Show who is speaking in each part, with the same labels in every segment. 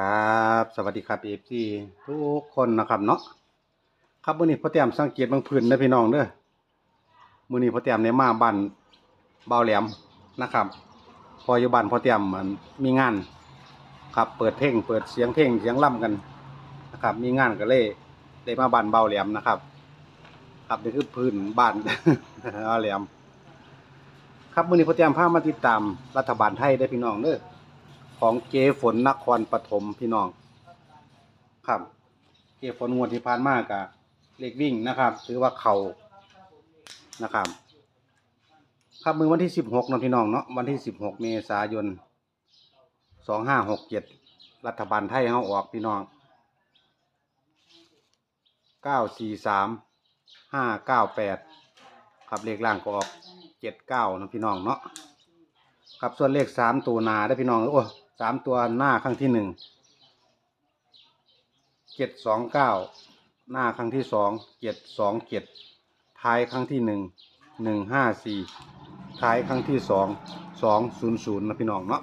Speaker 1: ครับสวัสดีครับเอฟซีทุกคนนะครับเนาะครับมื้อนี้พ่อแต้มสังเกตบางพื้นเด้อพี่น้องเด้อมื้อนี้พ่อแต้มได้มาบ้านเบาแหลมนะครับ พออยู่บ้านพ่อแต้มมันมีงานครับเปิดเพลงเปิดเสียงเพลงเสียงล่ำกันนะครับ มีงานก็เลยได้มาบ้านเบาแหลมนะครับ ครับนี่คือพื้นบ้านเบาแหลมครับมื้อนี้พ่อแต้มพามาติดตามรัฐบาลไทยได้พี่น้องเด้อ ของเจฝนนครปฐมพี่น้องครับ เจฝนงวดที่ผ่านมากะเลขวิ่งนะครับ ถือว่าเขานะครับ ครับมือวันที่สิบหกนะพี่น้องเนาะวันที่สิบหกเมษายนสองห้าหกเจ็ดรัฐบาลไทยเขาออกพี่น้องเก้าสี่สามห้าเก้าแปดครับเลขล่างก็ออกเจ็ดเก้านะพี่น้องเนาะครับส่วนเลขสามตัวนาได้พี่น้องโอ้ สามตัวหน้าครั้งที่หนึ่งเจ็ดสองเก้าหน้าครั้งที่สองเจ็ดสองเจ็ดท้ายครั้งที่หนึ่งหนึ่งห้าสี่ท้ายครั้งที่สองสองศูนย์ศูนย์นะพี่น้องเนาะ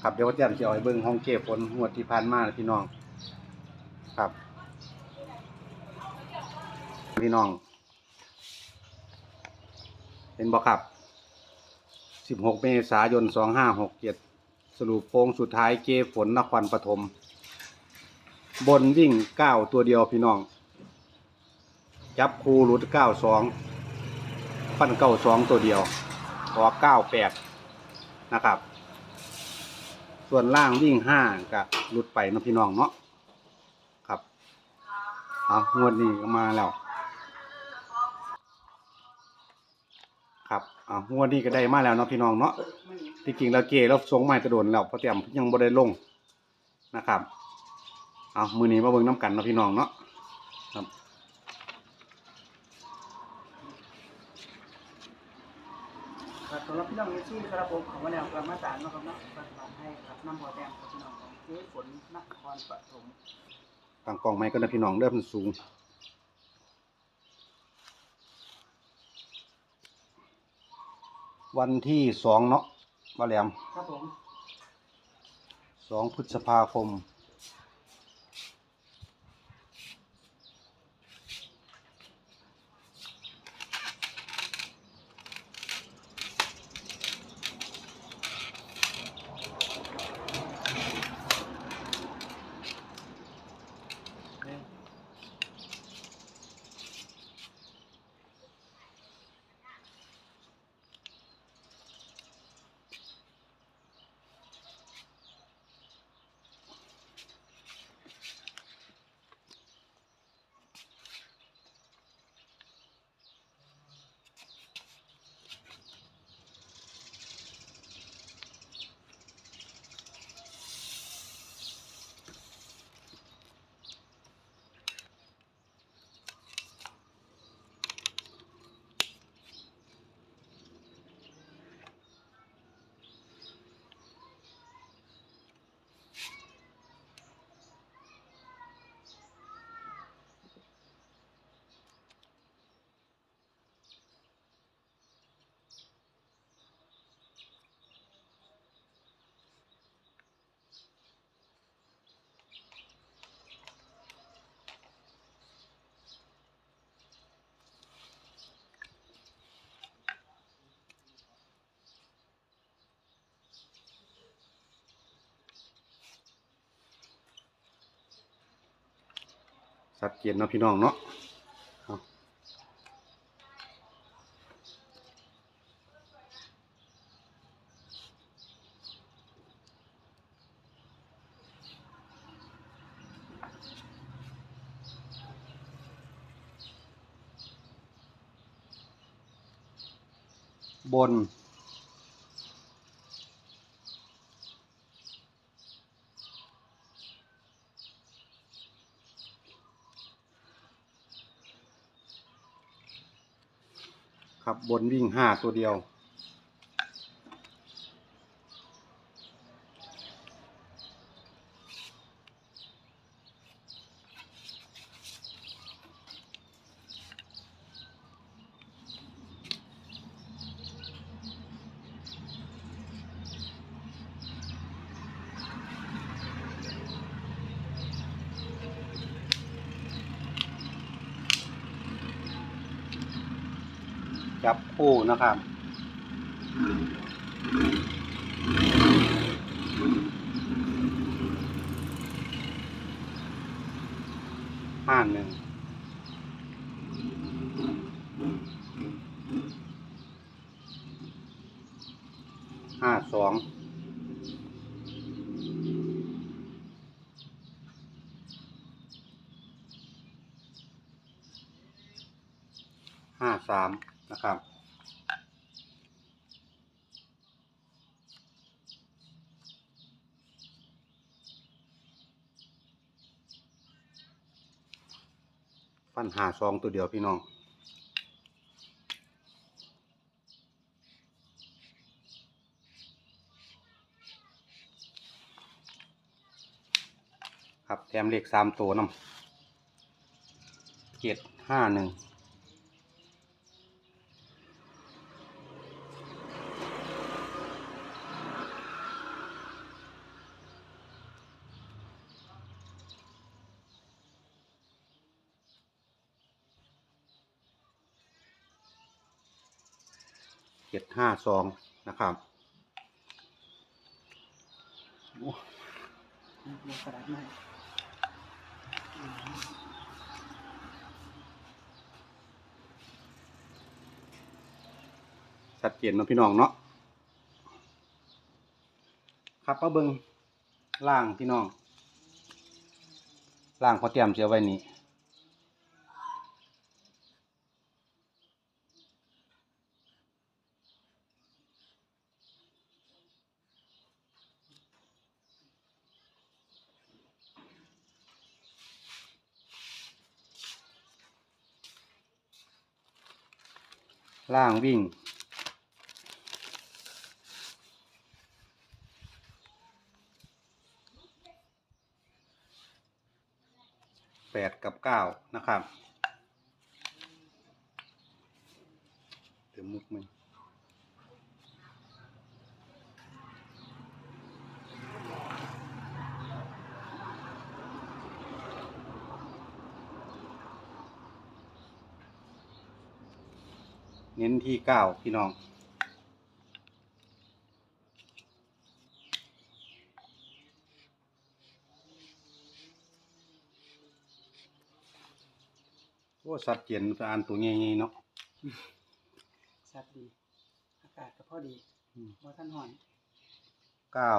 Speaker 1: ครับเดี๋ยวว่าจะจะเอาไปเบิ้งห้องเก็บฝนงวดที่ผ่านมานะพี่น้อง ครับ พี่น้องเห็นบ่ครับ16เมษายน2567 สรุปโปงสุดท้ายเกฝนนครปฐมบนวิ่ง9ตัวเดียวพี่น้อง จับคูหลุด92ฟัน92ตัวเดียวออก98นะครับ ส่วนล่างวิ่ง5กับหลุดไปนะพี่น้องเนาะครับเอางวดนี้ก็มาแล้ว ครับอ่างวดนี้ก็ได้มาแล้วเนาะพี่น้องเนาะ ที่จริงแล้วเกเราส่งไม้กระโดนแล้วเพราะเตรียมยังบ่ได้ลงนะครับ เอามือนี้มาเบิ่งน้ำกันเนาะพี่น้องเนาะครับ
Speaker 2: ครับสำหรับพี่น้องเอซี่ครับผมของวันแนวกลับมาตามนะครับเนาะรัฐบาลให้ครับน้ำพอแดงครับพี่น้องของเจ๊ฝนนครปฐม
Speaker 1: ตั้งกล้องไม้ก็นะพี่น้องเริ่มนสูงวันที่สองเนาะ มาแหลม
Speaker 2: ครับผม
Speaker 1: สองพฤษภาคม สัดเจนเนาะพี่น้องเนาะบน บนวิ่งห้าตัวเดียว จับคู่นะครับห้าหนึ่งห้าสองห้าสาม นะครับฟันหาซองตัวเดียวพี่น้องครับแถมเลขสามตัวน้ำเจ็ดห้าหนึ่ง ห้าสองนะครับโอ้
Speaker 2: ลงกระดาษมา
Speaker 1: ชัดเจนเนาะพี่น้องเนาะครับมาเบิงล่างพี่น้องล่างเขาเตรียมเสียไว้นี่ ล่างวิ่ง แปดกับเก้านะครับเติมมุกมัน เน้นที่เก้าพี่น้อง โอ้สัตว์เจียนอ่านตัวใหญ่ๆเนาะ
Speaker 2: ชัดดีอากาศก็พอดี
Speaker 1: อืม
Speaker 2: ว่าท่านห่อน
Speaker 1: เก้า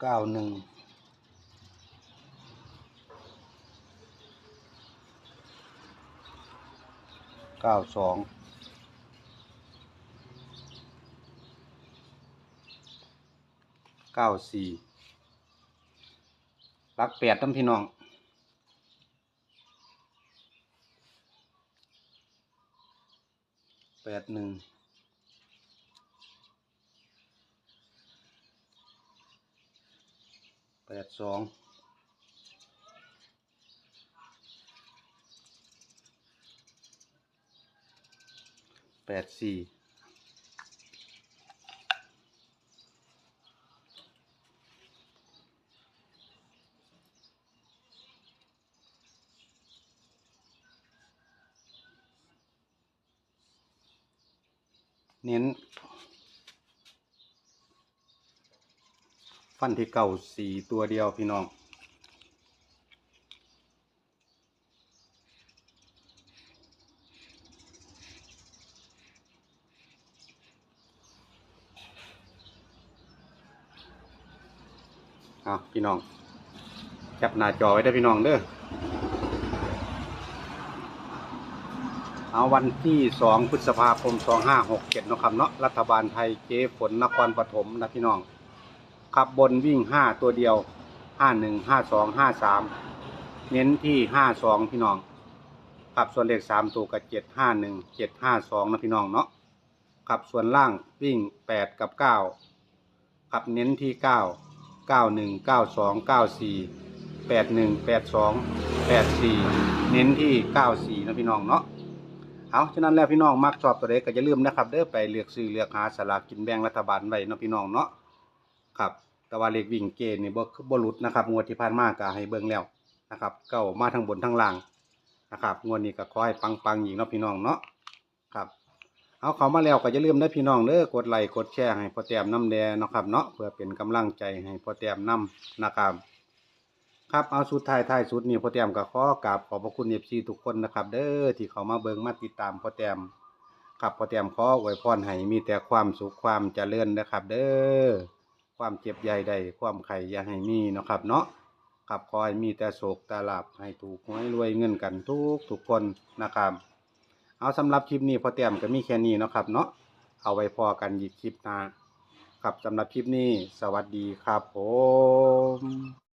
Speaker 1: เก้าหนึ่ง เก้าสองเก้าสี่รักแปดตั้งพี่น้องแปดหนึ่งแปดสอง แปดสี่เน้น ฟันที่เก่าสี่ตัวเดียวพี่น้อง เอาพี่น้องแคปหน้าจอไว้ได้พี่น้องเด้อเอาวันที่สองพฤษภาคมสองห้าหกเจ็ดนะครับเนาะรัฐบาลไทยเจ๊ฝนนครปฐมนะพี่น้องขับบนวิ่งห้าตัวเดียวห้าหนึ่งห้าสองห้าสามเน้นที่ห้าสองพี่น้องขับส่วนเลขสามตัวกับเจ็ดห้าหนึ่งเจ็ดห้าสองนะพี่น้องเนาะขับส่วนล่างวิ่งแปดกับเก้าขับเน้นที่เก้า เก้าหนึ่งเก้าสองเก้าสี่แปดหนึ่งแปดสองแปดสี่เน้นที่เก้าสี่นะพี่น้องเนาะเอาฉะนั้นแล้วพี่น้องมักชอบตัวเด็กก็อย่าลืมนะครับ เด้อไปเลือกซื้อเลือกหาสลากกินแบ่งรัฐบาลไว้เนาะพี่น้องเนาะครับแต่ว่าเลขวิ่งเกณฑ์นี่บ่บ่หลุดนะครับงวดที่ผ่านมาก็ให้เบิ่งแล้วนะครับเก้ามาทั้งบนทั้งล่างนะครับงวดนี้ก็ขอให้ปังๆอีกเนาะพี่น้องเนาะครับ เอาเขามาแล้วก็อย่าลืมนะพี่น้องเด้อกดไลค์กดแชร์ให้พ่อแต้มน้ำแดงเนาะครับเนาะเพื่อเป็นกำลังใจให้พ่อแต้มน้ำนะครับครับเอาสุดท้ายท้ายสุดนี่พ่อแต้มก็ขอกราบขอบพระคุณเอฟซีทุกคนนะครับ เด้อที่เขามาเบิ่งมาติดตามพ่อแต้มครับพ่อแต้มขออวยพรให้มีแต่ความสุขความเจริญนะครับ เด้อความเจ็บใหญ่ใดความไข่อย่าให้มีเนาะครับ เนาะครับขอให้มีแต่โศกต่ลาบให้ถูกหวยรวยเงินกันทุกทุกคนนะครับ เอาสำหรับคลิปนี้พอเตรียมก็มีแค่นี้เนาะครับเนาะเอาไว้พอกันอีกคลิปหน้าครับสำหรับคลิปนี้สวัสดีครับผม